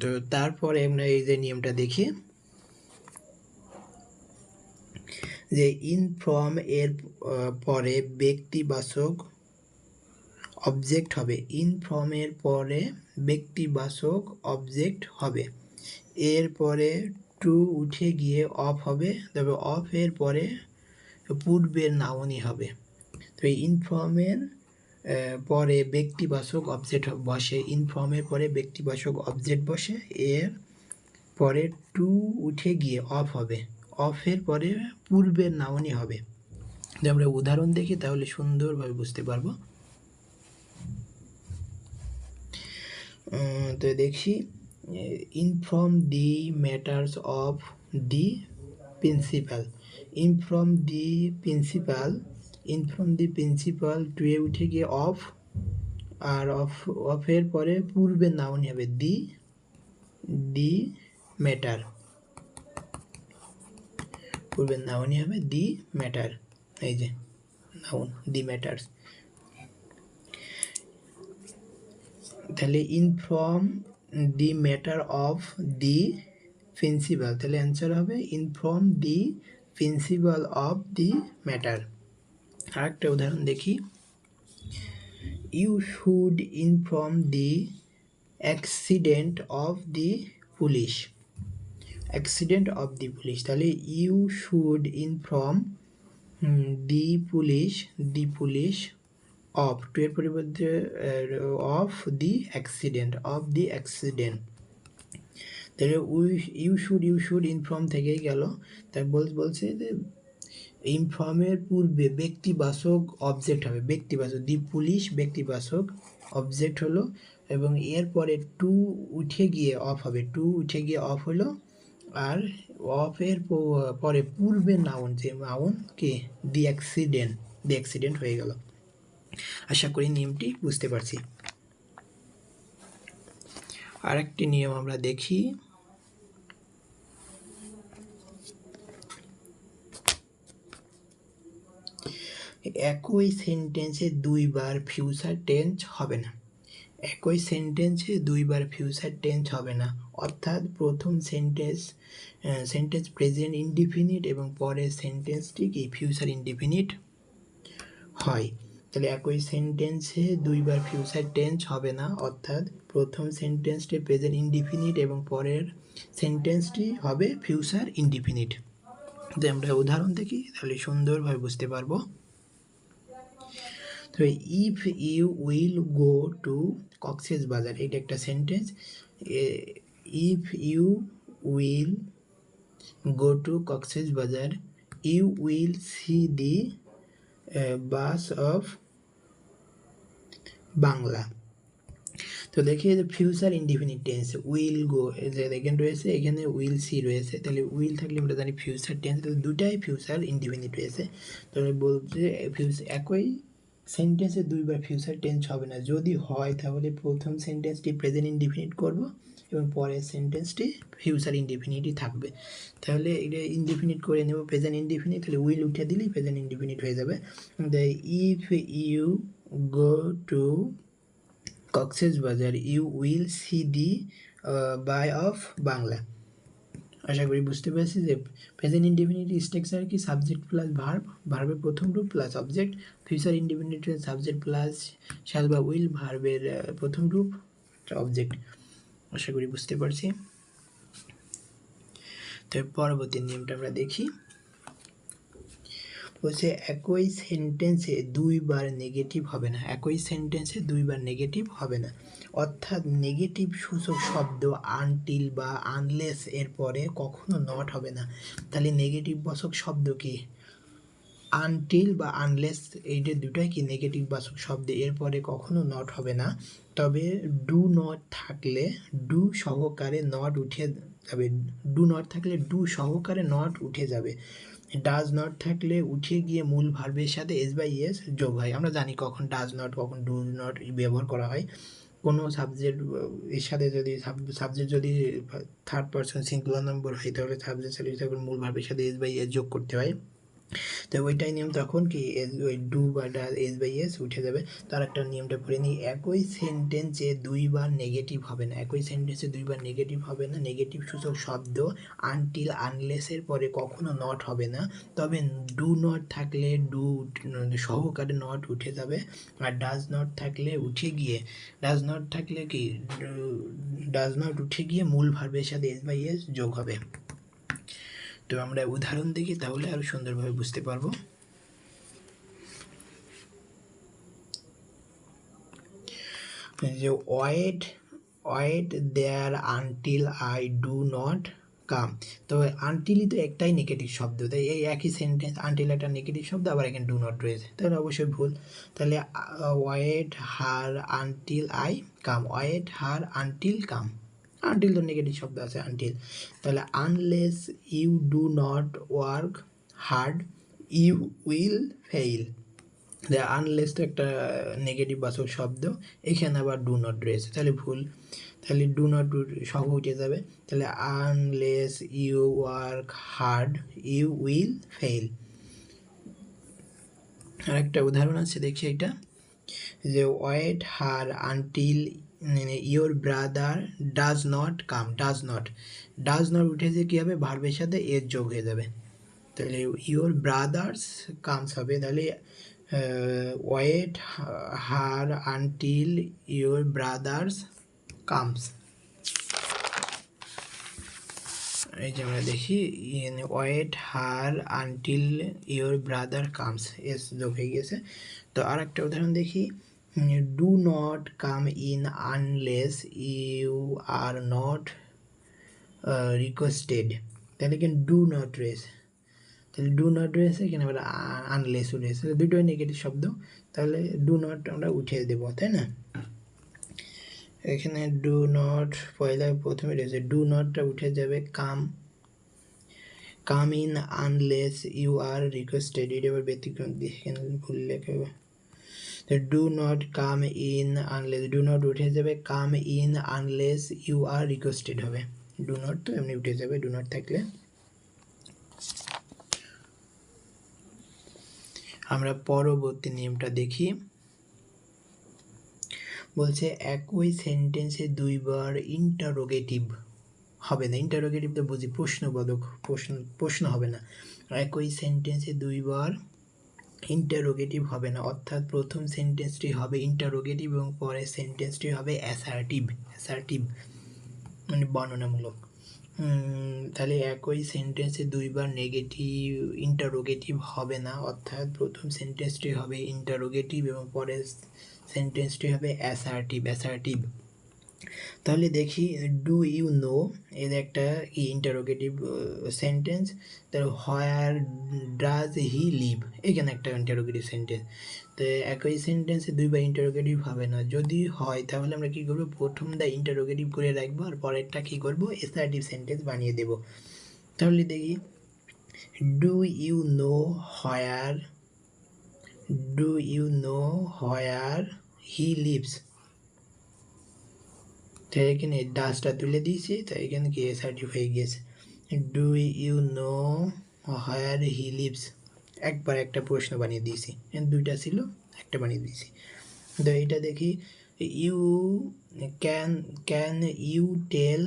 তো তারপরে আমরা এই যে নিয়মটা দেখি। যে ইন ফ্রম এর পরে ব্যক্তিবাচক অবজেক্ট হবে। ইন ফ্রম এর পরে ব্যক্তিবাচক অবজেক্ট হবে। এর পরে টু উঠে গিয়ে অফ হবে। তবে অফ এর পরে পূর্বের নাউনই হবে। তো ইন ইনফর্মের পরে ব্যক্তিবাচক অবজেক্ট বসে ইনফর্মের পরে ব্যক্তিবাচক অবজেক্ট বসে, এর পরে টু উঠে গিয়ে অফ হবে। অফের পরে পূর্বের নাউনই হবে। যদি আমরা উদাহরণ দেখি, তাহলে সুন্দরভাবে বুঝতে পারব। তো দেখছি inform the matters of the principal inform the principal inform the principal টুয়ে উঠে গিয়ে অফ, আর অফ, অফের পরে পূর্বের নাউন হবে দি দি ম্যাটার। পূর্বের নাউনই হবে দি ম্যাটার, এই যে, নাউন, দি ম্যাটার্স। তাহলে inform the matter of the principal তাহলে অ্যান্সার হবে inform the principal of the matter আরেকটা উদাহরণ দেখি। You should inform the accident of the police accident of the police তাহলে you should inform the police the police of to এর পরিবর্তে of the accident of the accident তাহলে we you should you should inform থেকেই গেল। তাই বল বলছে যে ইনফর্মের পূর্বে ব্যক্তিবাচক অবজেক্ট হবে। ব্যক্তিবাচক দি পুলিশ ব্যক্তিবাচক অবজেক্ট হলো এবং এরপরে টু উঠে গিয়ে অফ হবে। টু উঠে গিয়ে অফ হলো আর অফের পরে পূর্বে নাউন যে নাউন কি দি অ্যাক্সিডেন্ট দি অ্যাক্সিডেন্ট হয়ে গেল। আশা করি নিয়মটি বুঝতে পারছি। আরেকটি নিয়ম আমরা দেখি। একই সেন্টেন্সে দুইবার ফিউচার টেন্স হবে না। একই সেন্টেন্সে দুইবার ফিউচার টেন্স হবে না। অর্থাৎ প্রথম সেন্টেন্স সেন্টেন্স প্রেজেন্ট ইনডিফিনিট এবং পরের সেন্টেন্সটি কি? ফিউচার ইনডিফিনিট হয়। তাহলে একই সেন্টেন্সে দুইবার ফিউচার টেন্স হবে না। অর্থাৎ প্রথম সেন্টেন্সটি প্রেজেন্ট ইনডিফিনিট এবং পরের সেন্টেন্সটি হবে ফিউচার ইনডিফিনিট যদি আমরা উদাহরণ দেখি, তাহলে সুন্দরভাবে বুঝতে পারব। তো if you will go to Cox's Bazar এটা একটা sentence if you will go to Cox's Bazar you will see the bay of Bangla তো দেখি যে future indefinite tense will go এখানে রয়েছে, এখানে উইল সি রয়েছে। তাহলে উইল থাকলে আমরা জানি ফিউচার টেন্স দুটাই ফিউচার ইনডিফিনিট রয়েছে। তাহলে বলছে ফিউচার একই সেন্টেন্সে দুইবার ফিউচার টেন্স হবে না। যদি হয়, তাহলে প্রথম সেন্টেন্সটি প্রেজেন্ট ইনডিফিনিট করব এবং পরের সেন্টেন্সটি ফিউচার ইনডিফিনিটই থাকবে। তাহলে এটা ইনডিফিনিট করে নেব প্রেজেন্ট ইনডিফিনিট তাহলে উইল উঠে দিলেই প্রেজেন্ট ইনডিফিনিট হয়ে যাবে। If you go to Cox's Bazar you will see the bay of Bangla আশা করি বুঝতে পেরেছি যে প্রেজেন্ট ইনডিফিনিট স্ট্রাকচার কি সাবজেক্ট প্লাস ভার্ব ভার্বের প্রথম রূপ plus object future indefinite subject plus shall বা উইল ভার্বের প্রথম রূপ অবজেক্ট আশা করি বুঝতে পারছি। তো পরবর্তী নিয়মটা আমরা দেখি। বলছে একই সেন্টেন্সে দুইবার নেগেটিভ হবে না, একই সেন্টেন্সে দুইবার নেগেটিভ হবে না। অর্থাৎ নেগেটিভ সূচক শব্দ আনটিল বা আনলেস এর পরে কখনো নট হবে না। তাহলে নেগেটিভ বাচক শব্দ কি? আনটিল বা আনলেস এইটা দুটাই কি নেগেটিভ বাচক শব্দ এরপরে কখনো নট হবে না। তবে ডু নট থাকলে ডু সহকারে নট উঠে যাবে। ডু নট থাকলে ডু সহকারে নট উঠে যাবে। ডাজ নট থাকলে উঠে গিয়ে মূল ভার্বের সাথে এস বাই এস যোগ হয়। আমরা জানি কখন ডাজ নট কখন ডু নট ব্যবহার করা হয়। কোনো সাবজেক্ট এর সাথে যদি সাবজেক্ট যদি থার্ড পার্সন সিঙ্গুলার নম্বর হয়, তাহলে সাবজেক্ট সাথে মূল ভার্বের সাথে এস বাই এস যোগ করতে হয়। তো ওইটাই নিয়ম তখন কি, এস ওই ডু বা ডাল এস বাই এস উঠে যাবে। তার একটা নিয়মটা পড়ে নিই, একই সেন্টেন্সে দুইবার নেগেটিভ হবে না। একই সেন্টেন্সে দুইবার নেগেটিভ হবে না। নেগেটিভ সূচক শব্দ আনটিল আনলেসের পরে কখনো নট হবে না। তবে ডু নট থাকলে ডু সহকারে নট উঠে যাবে। আর ডাজ নট থাকলে উঠে গিয়ে ডাজ নট থাকলে কি ডাজ নট উঠে গিয়ে মূল ভার্বের সাথে এস বাই এস যোগ হবে। তো আমরা উদাহরণ দেখি, তাহলে আরও সুন্দরভাবে বুঝতে পারব। যে wait wait there until I do not come তো আনটিলই তো একটাই নেগেটিভ শব্দ, তাই এই একই সেন্টেন্স আনটিল একটা নেগেটিভ শব্দ, আবার এখানে ডু নট রয়েছে। তাহলে অবশ্যই ভুল। তাহলে wait her until I come wait her until come until তো নেগেটিভ শব্দ আছে আনটিল তাহলে unless you do not work hard you will fail unless তো একটা নেগেটিভ বাচক শব্দ, এখানে আবার ডু নট রয়েছে। তাহলে ভুল। তাহলে ডু নট সহ উঠে যাবে। তাহলে unless you work hard you will fail আরেকটা উদাহরণ আছে, দেখি এটা। যে wait her until your brother does not come does not does not উঠেছে কী হবে ভার্বের সাথে এর যোগ হয়ে যাবে। তাহলে ইয়োর ব্রাদার্স কামস হবে। তাহলে wait her until your brothers comes এই যে আমরা দেখি wait her until your brother comes S যোগ হয়ে গেছে। তো আর একটা উদাহরণ দেখি। Do not come in unless you are not requested তাহলে কিন্তু ডু নট রয়েছে তাহলে ডু নট রয়েছে এখানে আবার আনলেসও রয়েছে তাহলে দুটোই নেগেটিভ শব্দ, তাহলে ডু নট আমরা উঠিয়ে দেবো, তাই না? এখানে ডু নট পয়লা প্রথমে রয়েছে ডু নটটা উঠে যাবে come come in unless you are requested এটা আবার ব্যতিক্রম এখানে ভুল লেখা do not come in unless do not উঠে যাবে come in unless you are requested হবে। ডু নট তো এমনি উঠে যাবে ডু নট থাকলে। আমরা পরবর্তী নিয়মটা দেখি। বলছে, একই সেন্টেন্সে দুইবার ইন্টারোগেটিভ হবে না। ইন্টারোগেটিভ তো বুঝি প্রশ্নবোধক, প্রশ্ন প্রশ্ন হবে না। একই সেন্টেন্সে দুইবার ইন্টারোগেটিভ হবে না। অর্থাৎ প্রথম সেন্টেন্সটি হবে ইন্টারোগেটিভ এবং পরের সেন্টেন্সটি হবে অ্যাসার্টিভ অ্যাসার্টিভ মানে বর্ণনামূলক। তাহলে একই সেন্টেন্সে দুইবার নেগেটিভ ইন্টারোগেটিভ হবে না। অর্থাৎ প্রথম সেন্টেন্সটি হবে ইন্টারোগেটিভ এবং পরের সেন্টেন্সটি হবে অ্যাসার্টিভ অ্যাসার্টিভ তাহলে দেখি ডু ইউ নো এর একটা ইন্টারোগেটিভ সেন্টেন্স তার হোয়ার ডাজ হি লিভ এখানে একটা ইন্টারোগেটিভ সেন্টেন্স তো একই সেন্টেন্সে দুইবার ইন্টারোগেটিভ হবে না। যদি হয়, তাহলে আমরা কী করব? প্রথমটা ইন্টারোগেটিভ করে রাখব আর পরেরটা কী করব? এসার্টিভ সেন্টেন্স বানিয়ে দেবো। তাহলে দেখি do you know where do you know where he lives তো এখানে ডাসটা তুলে দিয়েছি, তো এখানে কি হয়ে গিয়েছে। Do you know where he lives একবার একটা প্রশ্ন বানিয়ে দিয়েছি। দুইটা ছিল, একটা বানিয়ে দিয়েছি। তো এইটা দেখি you can can you tell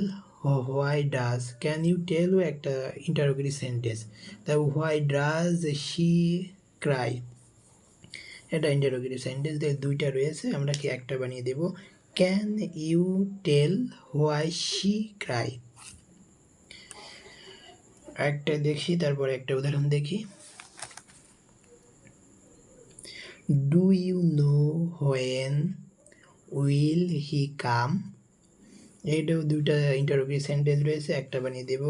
why does can you টেলও একটা ইন্টারোগেটিভ সেন্টেন্স তা হোয়াই ডাজ শি ক্রাই এটা ইন্টারোগেটিভ সেন্টেন্স দুইটা রয়েছে, আমরা কি একটা বানিয়ে দেবো? Can you tell why she cry একটা দেখি, তারপরে একটা উদাহরণ দেখি। Do you know when will he come এইটাও দুইটা ইন্টারভিউ সেন্টেন্স রয়েছে, একটা বানিয়ে দেব।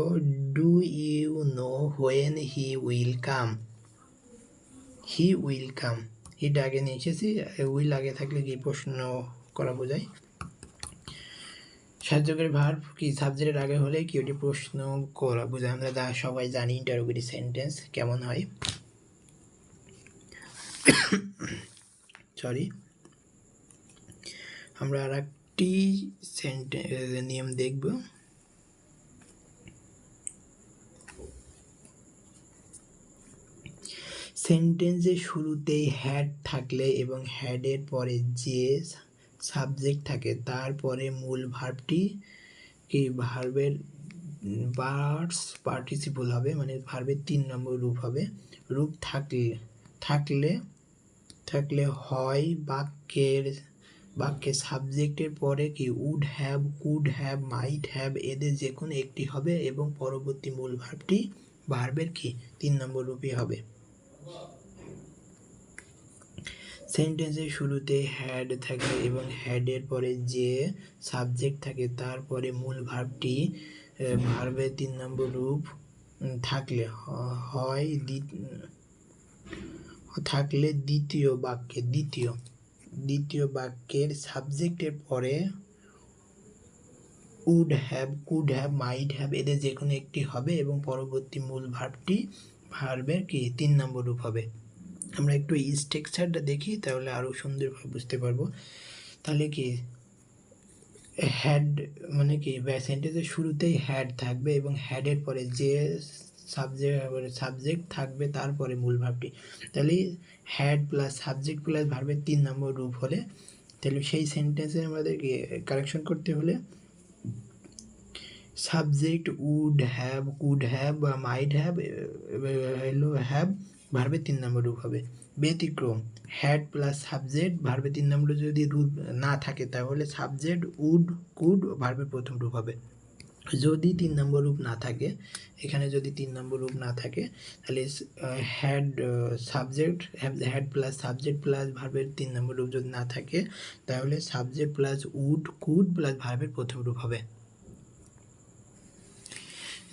Do you know when he will come he will come হিটা আগে নিয়ে এসেছি উইল আগে থাকলে কি প্রশ্ন করা বোঝায়। সাহায্যকারী ভার কি সাবজেক্টের আগে হলে কি ওটি প্রশ্ন করা বোঝায়? আমরা যা সবাই জানি ইন্টারোগেটিভ সেন্টেন্স কেমন হয়? সরি আমরা আর একটি নিয়ম দেখব। সেন্টেন্সের শুরুতেই হ্যাড থাকলে এবং হ্যাডের পরে যে সাবজেক্ট থাকে। তারপরে মূল ভার্বটি কি? ভার্বের বার্স পার্টিসিপল হবে মানে ভার্বের তিন নম্বর রূপ হবে। রূপ থাকলে থাকলে থাকলে হয় বাক্যের বাক্যের সাবজেক্টের পরে কি? Would have could have might have এদের যে কোনো একটি হবে এবং পরবর্তী মূল ভার্বটি ভার্বের কি? তিন নম্বর রূপই হবে। সেন্টেন্সের শুরুতে হ্যাড থাকে এবং হ্যাডের পরে যে সাবজেক্ট থাকে তারপরে মূল ভার্বটি ভার্বের তিন নম্বর রূপ থাকলে হয় থাকলে দ্বিতীয় বাক্যে, দ্বিতীয় দ্বিতীয় বাক্যের সাবজেক্টের পরে would have could have might have এদের যে কোনো একটি হবে এবং পরবর্তী মূল ভার্বটি ভার্বের কি, তিন নম্বর রূপ হবে। আমরা একটু এই স্ট্রাকচারটা দেখি, তাহলে আরও সুন্দরভাবে বুঝতে পারব। তাহলে কি হ্যাড মানে কি সেন্টেন্সের শুরুতেই হ্যাড থাকবে এবং হ্যাডের পরে যে সাবজেক্ট সাবজেক্ট থাকবে তারপরে মূল ভাবটি। তাহলে হ্যাড প্লাস সাবজেক্ট প্লাস ভার্বের তিন নম্বর রূপ হলে, তাহলে সেই সেন্টেন্সে আমাদেরকে কারেকশন করতে হলে subject would have could have বা মাইড হ্যাভ হ্যাভ ভার্বের তিন নম্বর রূপ হবে। ব্যতিক্রম হ্যাড প্লাস সাবজেক্ট ভার্বের তিন নম্বর যদি রূপ না থাকে, তাহলে সাবজেক্ট উড কুড ভার্বের প্রথম রূপ হবে। যদি তিন নম্বর রূপ না থাকে, এখানে যদি তিন নম্বর রূপ না থাকে, তাহলে had subject had plus subject plus ভার্বের তিন নম্বর রূপ যদি না থাকে, তাহলে subject plus would could plus ভার্বের প্রথম রূপ হবে।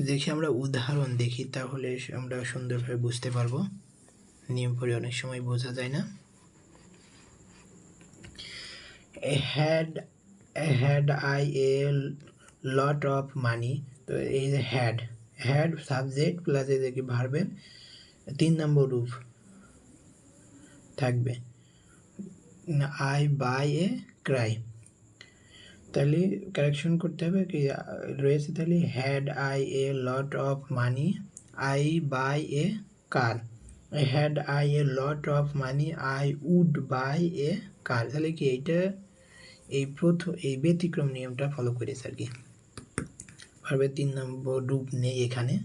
দেখি আমরা উদাহরণ দেখি, তাহলে আমরা সুন্দরভাবে বুঝতে পারব। নিয়ম পড়ে অনেক সময় বোঝা যায় না। Had had I a lot of money তো এই যে হ্যাড হ্যাড সাবজেক্ট প্লাস এই দেখি ভার্বের তিন নম্বর রূপ থাকবে। আই বাই এ ক্রাই তাহলে কারেকশন করতে হবে কি, রয়েছে তাহলে had I a lot of money I buy a car had I a lot of money I would buy a car তাহলে কি এইটা, এই প্রথম এই ব্যতিক্রম নিয়মটা ফলো করেছে আর কি। ভার্বের তিন নম্বর রূপ নেই এখানে।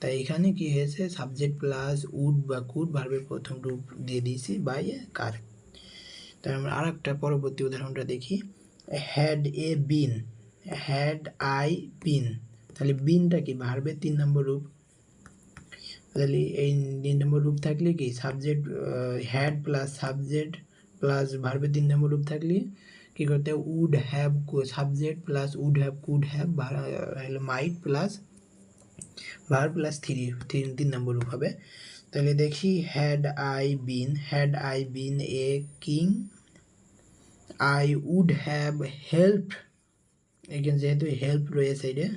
তাই এখানে কি হয়েছে? সাবজেক্ট প্লাস উড বা কুড ভার্বের প্রথম রূপ দিয়ে দিয়েছি বাই এ কার তাই আমরা আর একটা পরবর্তী উদাহরণটা দেখি। Had a been had I been তাহলে বিনটা কি? ভার্বের তিন নম্বর রূপ তাহলে এই তিন নম্বর রূপ থাকলে কি? Subject had plus subject plus ভার্বের তিন নম্বর রূপ থাকলে কি করতে would have subject plus would have could have might plus verb plus three তিন তিন নম্বর রূপ হবে। তাহলে দেখি had I been had I been a king I would have help এখানে যেহেতু হেল্প রয়েছে এটা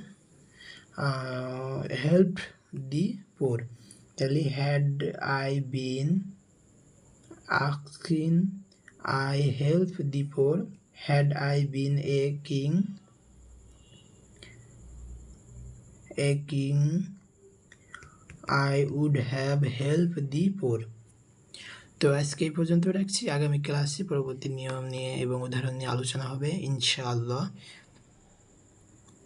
হেল্প দি পোর তাহলে had I been I help the poor. Had I been a king a king, I would have helped the poor. তো আজকে এই পর্যন্ত রাখছি। আগামী ক্লাসে পরবর্তী নিয়ম নিয়ে এবং উদাহরণ নিয়ে আলোচনা হবে, ইনশাআল্লাহ।